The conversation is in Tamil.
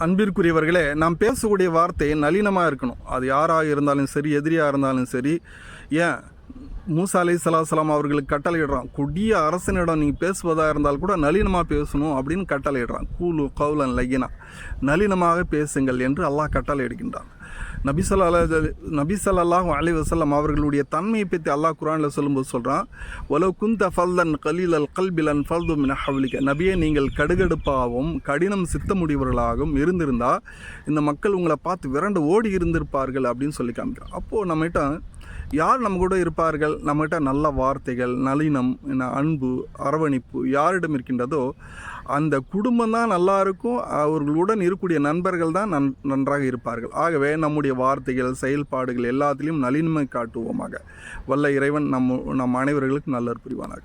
அன்பிற்குரியவர்களே நாம் பேசக்கூடிய வார்த்தை நளினமாக இருக்கணும். அது யாராக இருந்தாலும் சரி எதிரியாக இருந்தாலும் சரி. ஏன்? மூசா அலை சலாசலாம் அவர்களுக்கு கட்டளையிடுறான். கொடிய அரசனிடம் நீங்கள் பேசுவதாக இருந்தால் கூட நளினமாக பேசணும் அப்படின்னு கட்டளையிடுறான். கூலு கவுலன் லையினா. நளினமாக பேசுங்கள் என்று அல்லாஹ் கட்டளையிடுகின்றான். நபிசல்லா ஸல்லல்லாஹு அலி வசல்லாம் அவர்களுடைய தன்மையை பற்றி அல்லாஹ் குரானில் சொல்லும்போது சொல்கிறான் ஒலோ குந்த ஃபல்லன் கலீலல் கல்பிலன் ஃபல்து மின் ஹவ்லிக. நீங்கள் கடுகடுப்பாகவும் கடினம் சித்தமுடியவர்களாகவும் இருந்திருந்தால் இந்த மக்கள் உங்களை பார்த்து விரண்டு ஓடி இருந்திருப்பார்கள் அப்படின்னு சொல்லி காமிக்கிறான். அப்போது நம்மகிட்ட யார் நம்ம கூட இருப்பார்கள்? நம்மகிட்ட நல்ல வார்த்தைகள் நளினம் என்ன அன்பு அரவணைப்பு யாரிடம் இருக்கின்றதோ அந்த குடும்பம் தான் நல்லா இருக்கும். அவர்களுடன் இருக்கக்கூடிய நண்பர்கள் தான் நன் நன்றாக இருப்பார்கள். ஆகவே நம்முடைய வார்த்தைகள் செயல்பாடுகள் எல்லாத்திலையும் நளினமை காட்டுவோமாக. வல்ல இறைவன் நம் நம் அனைவர்களுக்கு நல்ல புரிவானாக.